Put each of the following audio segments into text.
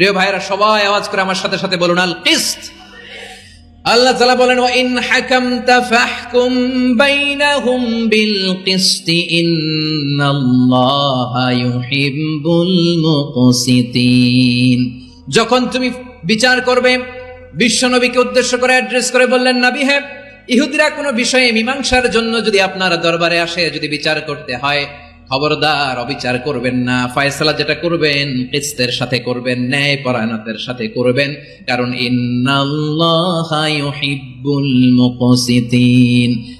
প্রিয় ভাইরা, সবাই আওয়াজ করে আমার সাথে সাথে বলুন, আল কিস্ত। আল্লাহ তাআলা বলেন ওয়া ইন হাকামতা ফাহকুম বাইনাহুম বিল কিসত, ইন্নাল্লাহা ইউহিব্বুল মুকসিতিন। যখন তুমি বিচার করবে বিশ্বনবীকে উদ্দেশ্য করে অ্যাড্রেস করে বললেন, নবী হ্যাঁ ইহুদিরা কোনো বিষয়ে মীমাংসার জন্য যদি আপনার দরবারে আসে, যদি বিচার করতে হয় খবরদার, অবিচার করবেন না। ফয়সালা যেটা করবেন, কিস্তের সাথে করবেন, ন্যায় পরায়ণতের সাথে করবেন। কারণ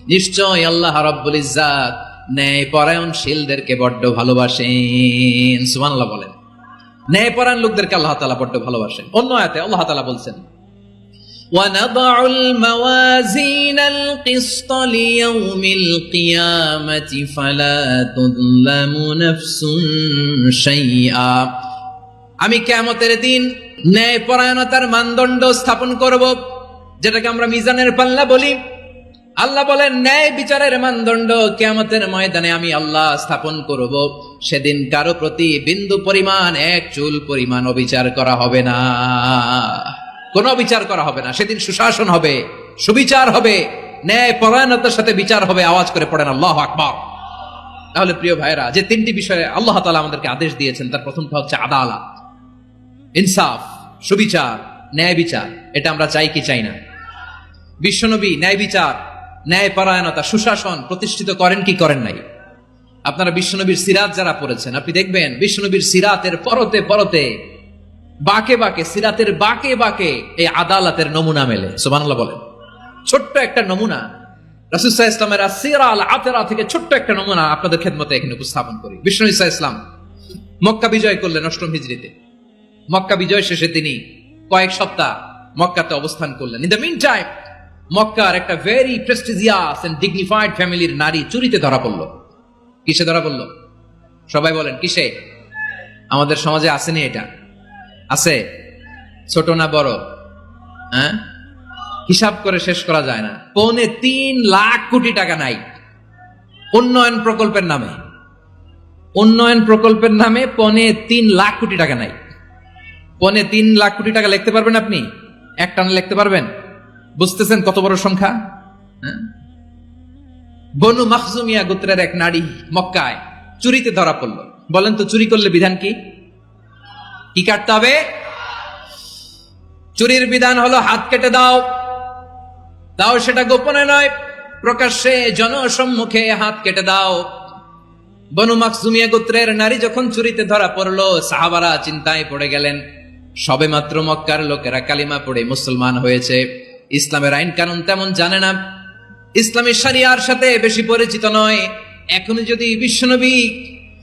নিশ্চয় আল্লাহ রাব্বুল ইজ্জাত ন্যায় পরায়ণশীলদেরকে বড্ড ভালোবাসেন। সুবহানাল্লাহ বলেন। ন্যায় পরায়ণ লোকদেরকে আল্লাহ তাআলা বড্ড ভালোবাসেন। অন্য আয়াতে আল্লাহ তাআলা বলছেন ونضع الموازين القسط ليوم القيامة فلا تظلم نفس شيئا আমি কেমতের দিন ন্যায় পরায়ণতার মানদণ্ড স্থাপন করব যেটাকে আমরা মিজানের পাল্লা বলি আল্লাহ বলেন ন্যায় বিচারের মানদণ্ড কেয়ামতের ময়দানে আমি আল্লাহ স্থাপন করব সেদিন কারো প্রতি বিন্দু পরিমাণ এক চুল পরিমাণ অবিচার করা হবে না কোনো বিচার করা হবে না। সেদিন সুশাসন হবে, সুবিচার হবে ন্যায় পরায়ণতার সাথে বিচার হবে, আওয়াজ করে পড়েন আল্লাহ আকবর। তাহলে প্রিয় ভাইরা যে তিনটি বিষয়ে আল্লাহ তালা আমাদেরকে আদেশ দিয়েছেন, তার প্রথমটা হচ্ছে আদালত। ইনসাফ, সুবিচার, ন্যায় বিচার, এটা আমরা চাই কি চাই না? বিশ্বনবী ন্যায় বিচার ন্যায় পরায়ণতা সুশাসন প্রতিষ্ঠিত করেন কি করেন নাই? আপনারা বিশ্বনবীর সিরাত যারা পড়েছেন, আপনি দেখবেন বিশ্বনবীর সিরাতের পরতে পরতে বাকে বাকে, সিরাতের বাকে বাকে এই আদালতের নমুনা মেলে। সুবহানাল্লাহ বলেন। ছোট্ট একটা নমুনা। রাসুসাহ ইসলামের আসিরা আল আতেরা থেকে ছোট্ট একটা নমুনা আপনাদের খেদমতে এখানে উপস্থাপন করি। বিষ্ণু ইসা ইসলাম, মক্কা বিজয় করলেন অষ্টম হিজড়িতে। মক্কা বিজয় শেষে তিনি কয়েক সপ্তাহ মক্কাতে অবস্থান করলেন। ইন দ্য মিন টাইম মক্কার একটা ভেরি প্রেস্টিজিয়াস এন্ড ডিগনিফাইড ফ্যামিলির নারী চুরিতে ধরা পড়ল। কিসে ধরা পড়ল? সবাই বলেন, কিসে? আমাদের সমাজে আসেনি এটা? আছে? ছোট না বড়? হ্যাঁ? হিসাব করে শেষ করা যায় না। পৌনে তিন লাখ কোটি টাকা নাই। উন্নয়ন প্রকল্পের নামে। উন্নয়ন প্রকল্পের নামে পনে তিন লাখ কোটি টাকা নাই। পনে তিন লাখ কোটি টাকা লিখতে পারবেন আপনি? এক টানে লিখতে পারবেন? বুঝতেছেন কত বড় সংখ্যা? হ্যাঁ? বনু মাখজুমিয়া গোত্রের এক নারী মক্কায় চুরিতে ধরা পড়ল। বলেন তো চুরি করলে বিধান কি? কি কাটতে হবে? চুরির বিধান হলো হাত কেটে দাও। দাও সেটা গোপনে নয়, প্রকাশ্যে জনসম্মুখে হাত কেটে দাও। বনু মাকসুমিয়া গোত্রের নারী যখন চুরিতে ধরা পড়ল, সাহাবারা চিন্তায় পড়ে গেলেন, সবে মাত্র মক্কার লোকেরা কালিমা পড়ে মুসলমান হয়েছে। ইসলামের আইন কানুন তেমন জানে না। ইসলামী শরিয়ার সাথে বেশি পরিচিত নয়। এখনও যদি বিশ্বনবী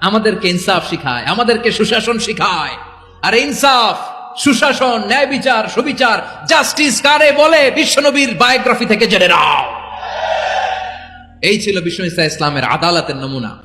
আমাদেরকে ইনসাফ শিখায়, আমাদেরকে সুশাসন শিখায়। আর ইনসাফ, সুশাসন, ন্যায় বিচার, সুবিচার, জাস্টিস কারে বলে বিশ্বনবীর বায়োগ্রাফি থেকে জেনে নাও। এই ছিল বিশ্ব ইসা ইসলামের আদালতের নমুনা।